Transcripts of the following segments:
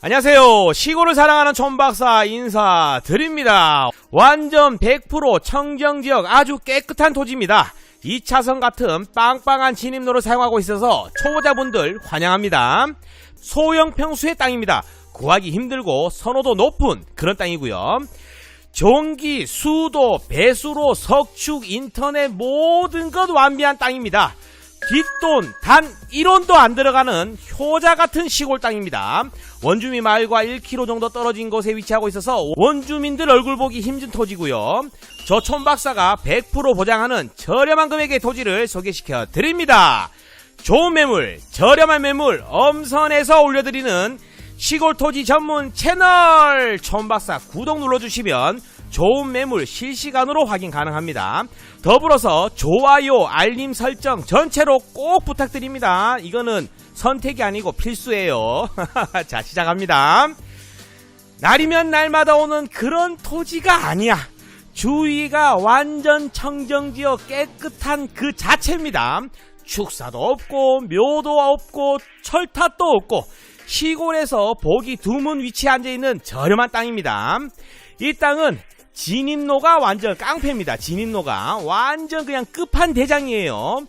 안녕하세요. 시골을 사랑하는 촌박사 인사드립니다. 완전 100% 청정지역 아주 깨끗한 토지입니다. 2차선 같은 빵빵한 진입로를 사용하고 있어서 초보자분들 환영합니다. 소형 평수의 땅입니다. 구하기 힘들고 선호도 높은 그런 땅이고요. 전기, 수도, 배수로, 석축, 인터넷 모든 것 완비한 땅입니다. 뒷돈 단 1원도 안 들어가는 효자 같은 시골 땅입니다. 원주민 마을과 1km 정도 떨어진 곳에 위치하고 있어서 원주민들 얼굴 보기 힘든 토지고요. 저 촌 박사가 100% 보장하는 저렴한 금액의 토지를 소개시켜 드립니다. 좋은 매물, 저렴한 매물, 엄선해서 올려드리는 시골 토지 전문 채널 촌박사 구독 눌러주시면 좋은 매물 실시간으로 확인 가능합니다. 더불어서 좋아요, 알림 설정 전체로 꼭 부탁드립니다. 이거는 선택이 아니고 필수예요. 자, 시작합니다. 날이면 날마다 오는 그런 토지가 아니야. 주위가 완전 청정지역 깨끗한 그 자체입니다. 축사도 없고 묘도 없고 철탑도 없고 시골에서 보기 드문 위치에 앉아있는 저렴한 땅입니다. 이 땅은 진입로가 완전 깡패입니다. 진입로가 완전 그냥 끝판 대장이에요.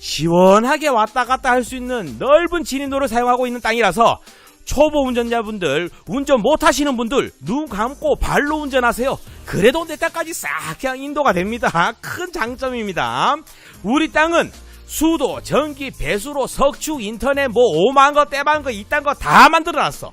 시원하게 왔다 갔다 할 수 있는 넓은 진입로를 사용하고 있는 땅이라서 초보 운전자분들, 운전 못하시는 분들 눈 감고 발로 운전하세요. 그래도 내 땅까지 싹 그냥 인도가 됩니다. 큰 장점입니다. 우리 땅은 수도, 전기, 배수로, 석축, 인터넷 뭐 오만 거, 떼만 거, 이딴 거 다 만들어놨어.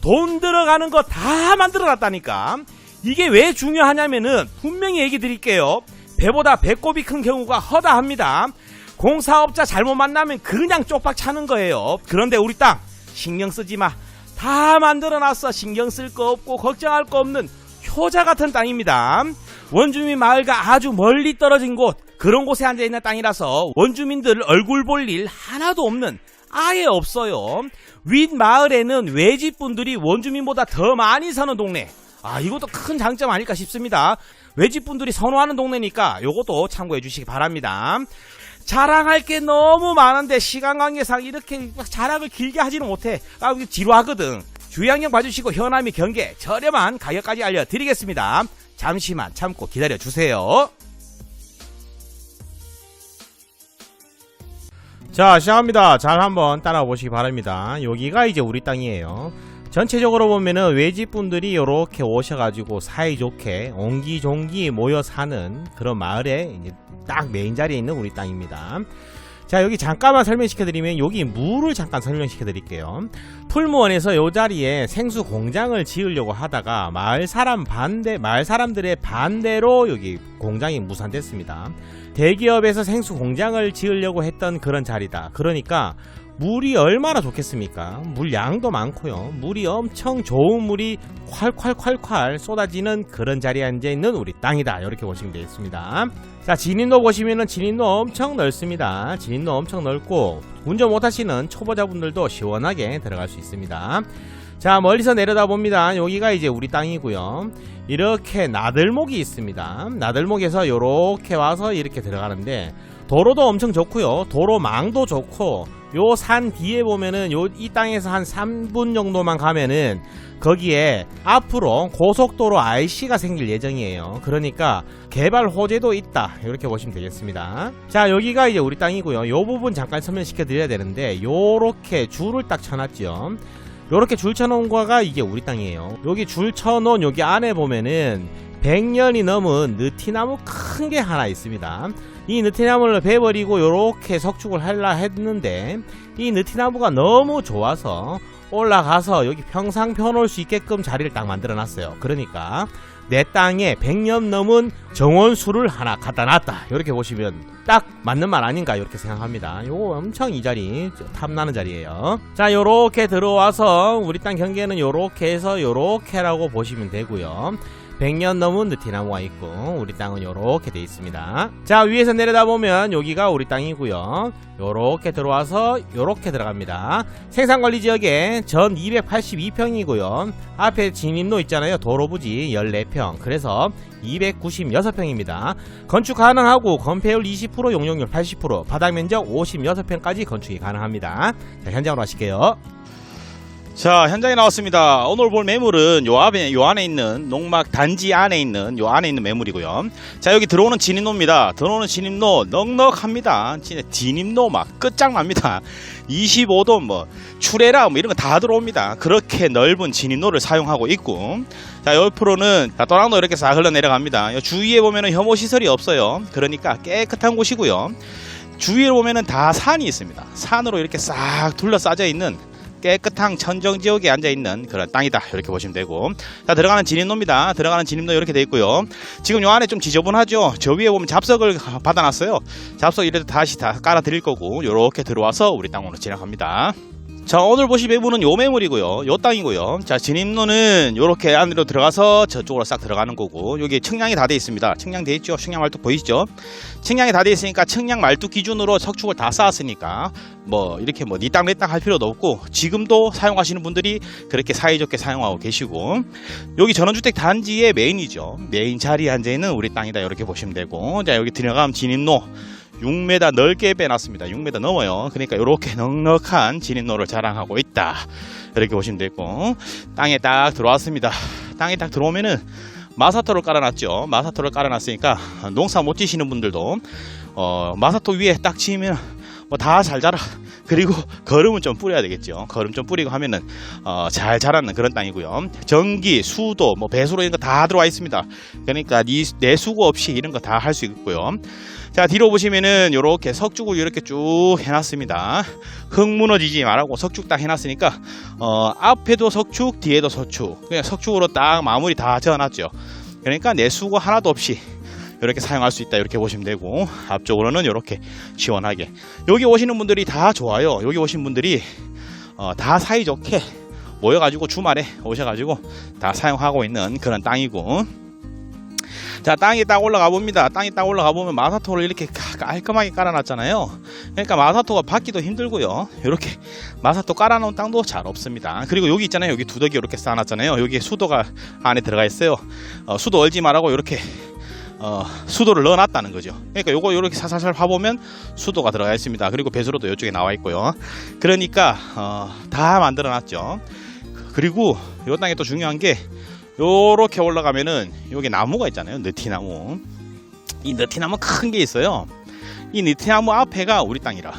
돈 들어가는 거 다 만들어놨다니까. 이게 왜 중요하냐면은 분명히 얘기 드릴게요. 배보다 배꼽이 큰 경우가 허다합니다. 공사업자 잘못 만나면 그냥 쪽박 차는 거예요. 그런데 우리 땅 신경 쓰지 마. 다 만들어놨어. 신경 쓸 거 없고 걱정할 거 없는 효자 같은 땅입니다. 원주민 마을과 아주 멀리 떨어진 곳 그런 곳에 앉아 있는 땅이라서 원주민들 얼굴 볼 일 하나도 없는 아예 없어요. 윗 마을에는 외집 분들이 원주민보다 더 많이 사는 동네. 아 이것도 큰 장점 아닐까 싶습니다. 외집 분들이 선호하는 동네니까 요것도 참고해 주시기 바랍니다. 자랑할 게 너무 많은데 시간 관계상 이렇게 자랑을 길게 하지는 못해. 아, 지루하거든. 주의환경 봐주시고 현암이 경계 저렴한 가격까지 알려드리겠습니다. 잠시만 참고 기다려 주세요. 자 시작합니다. 잘 한번 따라와 보시기 바랍니다. 여기가 이제 우리 땅이에요. 전체적으로 보면은 외집분들이 이렇게 오셔가지고 사이좋게 옹기종기 모여 사는 그런 마을에 이제 딱 메인 자리에 있는 우리 땅입니다. 자 여기 잠깐만 설명시켜드리면 여기 물을 잠깐 설명시켜드릴게요. 풀무원에서 요 자리에 생수 공장을 지으려고 하다가 마을 사람 반대 마을 사람들의 반대로 여기 공장이 무산됐습니다. 대기업에서 생수 공장을 지으려고 했던 그런 자리다. 그러니까 물이 얼마나 좋겠습니까? 물 양도 많고요. 물이 엄청 좋은 물이 콸콸콸콸 쏟아지는 그런 자리에 앉아 있는 우리 땅이다. 이렇게 보시면 되겠습니다. 자, 진입로 보시면은 진입로 엄청 넓습니다. 진입로 엄청 넓고 운전 못하시는 초보자분들도 시원하게 들어갈 수 있습니다. 자, 멀리서 내려다 봅니다. 여기가 이제 우리 땅이고요. 이렇게 나들목이 있습니다. 나들목에서 이렇게 와서 이렇게 들어가는데 도로도 엄청 좋고요. 도로망도 좋고 요 산 뒤에 보면은 요 이 땅에서 한 3분 정도만 가면은 거기에 앞으로 고속도로 IC가 생길 예정이에요. 그러니까 개발 호재도 있다. 이렇게 보시면 되겠습니다. 자, 여기가 이제 우리 땅이고요. 요 부분 잠깐 설명시켜 드려야 되는데 요렇게 줄을 딱 쳐놨죠. 요렇게 줄 쳐놓은 거가 이게 우리 땅이에요. 여기 줄 쳐놓은 여기 안에 보면은 100년이 넘은 느티나무 큰 게 하나 있습니다. 이 느티나무를 베버리고 요렇게 석축을 하려 했는데 이 느티나무가 너무 좋아서 올라가서 여기 평상 펴놓을 수 있게끔 자리를 딱 만들어 놨어요. 그러니까 내 땅에 100년 넘은 정원수를 하나 갖다 놨다. 이렇게 보시면 딱 맞는 말 아닌가 이렇게 생각합니다. 요거 엄청 이 자리 탐나는 자리예요. 자, 요렇게 들어와서 우리 땅 경계는 요렇게 해서 요렇게라고 보시면 되고요. 100년 넘은 느티나무가 있고 우리 땅은 요렇게 돼 있습니다. 자 위에서 내려다 보면 여기가 우리 땅이고요. 요렇게 들어와서 요렇게 들어갑니다. 생산관리지역에 전 282평이고요. 앞에 진입로 있잖아요. 도로부지 14평. 그래서 296평입니다. 건축 가능하고 건폐율 20% 용적률 80% 바닥면적 56평까지 건축이 가능합니다. 자 현장으로 하실게요 자, 현장에 나왔습니다. 오늘 볼 매물은 요 앞에, 요 안에 있는 농막 단지 안에 있는 요 안에 있는 매물이고요. 자, 여기 들어오는 진입로입니다. 들어오는 진입로 넉넉합니다. 진짜 진입로 막 끝장납니다. 25도 뭐 추레라 뭐 이런 거 다 들어옵니다. 그렇게 넓은 진입로를 사용하고 있고 자, 옆으로는 자, 또랑도 이렇게 싹 흘러 내려갑니다. 요 주위에 보면은 혐오 시설이 없어요. 그러니까 깨끗한 곳이고요. 주위에 보면은 다 산이 있습니다. 산으로 이렇게 싹 둘러싸져 있는 깨끗한 천정 지역에 앉아 있는 그런 땅이다. 이렇게 보시면 되고. 자 들어가는 진입로입니다. 들어가는 진입로 이렇게 돼 있고요. 지금 요 안에 좀 지저분하죠? 저 위에 보면 잡석을 받아놨어요. 잡석 이래도 다시 다 깔아 드릴 거고 요렇게 들어와서 우리 땅으로 지나갑니다 자 오늘 보실 매물은 요 매물이고요. 요 땅이고요. 자 진입로는 요렇게 안으로 들어가서 저쪽으로 싹 들어가는 거고 여기 측량이 다 돼 있습니다. 측량 돼 있죠? 측량 말뚝 보이시죠? 측량이 다 돼 있으니까 측량 말뚝 기준으로 석축을 다 쌓았으니까 뭐 이렇게 뭐 니땅 내 땅 할 필요도 없고 지금도 사용하시는 분들이 그렇게 사이좋게 사용하고 계시고 여기 전원주택 단지의 메인이죠. 메인 자리에 앉아 있는 우리 땅이다. 이렇게 보시면 되고 자 여기 들어가면 진입로 6m 넓게 빼놨습니다 6m 넘어요 그러니까 이렇게 넉넉한 진입로를 자랑하고 있다 이렇게 보시면 되고 땅에 딱 들어왔습니다 땅에 딱 들어오면은 마사토를 깔아놨죠 마사토를 깔아놨으니까 농사 못 지시는 분들도 어, 마사토 위에 딱 치면 뭐 다 잘 자라. 그리고 거름은 좀 뿌려야 되겠죠. 거름 좀 뿌리고 하면은 어, 잘 자라는 그런 땅이고요. 전기, 수도, 뭐 배수로 이런 거 다 들어와 있습니다. 그러니까 니, 내 수고 없이 이런 거 다 할 수 있고요. 자 뒤로 보시면은 이렇게 석축을 이렇게 쭉 해놨습니다. 흙 무너지지 말라고 석축 딱 해놨으니까 어, 앞에도 석축, 뒤에도 석축. 그냥 석축으로 딱 마무리 다 지어놨죠. 그러니까 내 수고 하나도 없이 이렇게 사용할 수 있다 이렇게 보시면 되고 앞쪽으로는 이렇게 시원하게 여기 오시는 분들이 다 좋아요 여기 오신 분들이 어, 다 사이좋게 모여가지고 주말에 오셔가지고 다 사용하고 있는 그런 땅이고 자 땅이 딱 올라가 봅니다 땅이 딱 올라가 보면 마사토를 이렇게 까- 깔끔하게 깔아놨잖아요 그러니까 마사토가 받기도 힘들고요 이렇게 마사토 깔아놓은 땅도 잘 없습니다 그리고 여기 있잖아요 여기 두더기 이렇게 쌓아놨잖아요 여기에 수도가 안에 들어가 있어요 어, 수도 얼지 말라고 이렇게 어, 수도를 넣어놨다는 거죠. 그러니까 요거 이렇게 사살살 봐보면 수도가 들어가 있습니다. 그리고 배수로도 이쪽에 나와 있고요. 그러니까 어, 다 만들어놨죠. 그리고 요 땅에 또 중요한 게 요렇게 올라가면은 여기 나무가 있잖아요. 느티나무. 이 느티나무 큰 게 있어요. 이 느티나무 앞에가 우리 땅이라.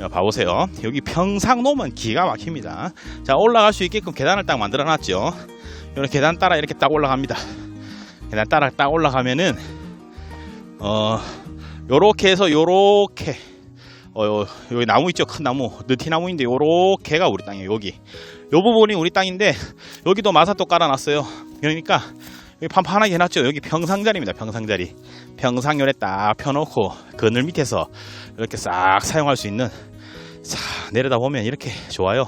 야, 봐보세요. 여기 평상로면 기가 막힙니다. 자 올라갈 수 있게끔 계단을 딱 만들어 놨죠. 이런 계단 따라 이렇게 딱 올라갑니다. 계단 따라 딱 올라가면은 어 요렇게 해서 요렇게 어 요- 여기 나무 있죠? 큰 나무. 느티나무인데 요렇게가 우리 땅이에요 여기. 요 부분이 우리 땅인데 여기도 마사토 깔아놨어요. 그러니까 여기 판판하게 해놨죠? 여기 평상자리입니다 평상자리. 평상열에 딱 펴놓고 그늘 밑에서 이렇게 싹 사용할 수 있는 싹 내려다 보면 이렇게 좋아요.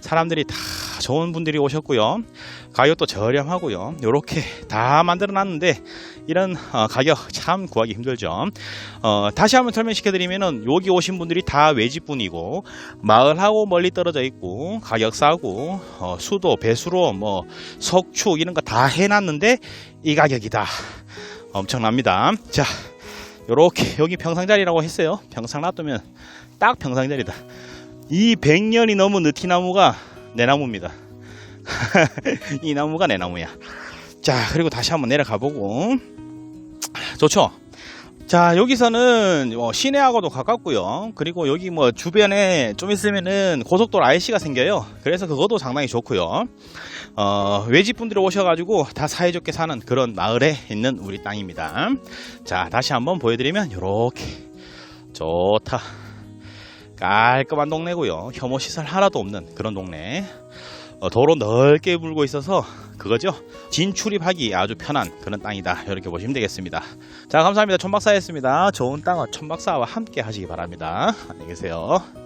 사람들이 다 좋은 분들이 오셨고요. 가격도 저렴하고요. 이렇게 다 만들어 놨는데 이런 어, 가격 참 구하기 힘들죠. 어, 다시 한번 설명시켜 드리면은 여기 오신 분들이 다 외집분이고 마을하고 멀리 떨어져 있고 가격 싸고 어, 수도 배수로 뭐 석축 이런 거 다 해놨는데 이 가격이다. 엄청납니다. 자, 요렇게 여기 평상자리라고 했어요. 평상 놔두면 딱 평상자리다. 이 100년이 넘은 느티나무가 내 나무입니다. 이 나무가 내 나무야. 자, 그리고 다시 한번 내려가 보고. 좋죠? 자, 여기서는 뭐 시내하고도 가깝고요. 그리고 여기 뭐 주변에 좀 있으면은 고속도로 IC가 생겨요. 그래서 그것도 상당히 좋고요. 어, 외집분들이 오셔가지고 다 사이좋게 사는 그런 마을에 있는 우리 땅입니다. 자, 다시 한번 보여드리면 요렇게 좋다. 깔끔한 동네고요. 혐오 시설 하나도 없는 그런 동네. 어, 도로 넓게 물고 있어서 그거죠. 진출입하기 아주 편한 그런 땅이다. 이렇게 보시면 되겠습니다. 자, 감사합니다. 촌박사였습니다. 좋은 땅은 촌박사와 함께 하시기 바랍니다. 안녕히 계세요.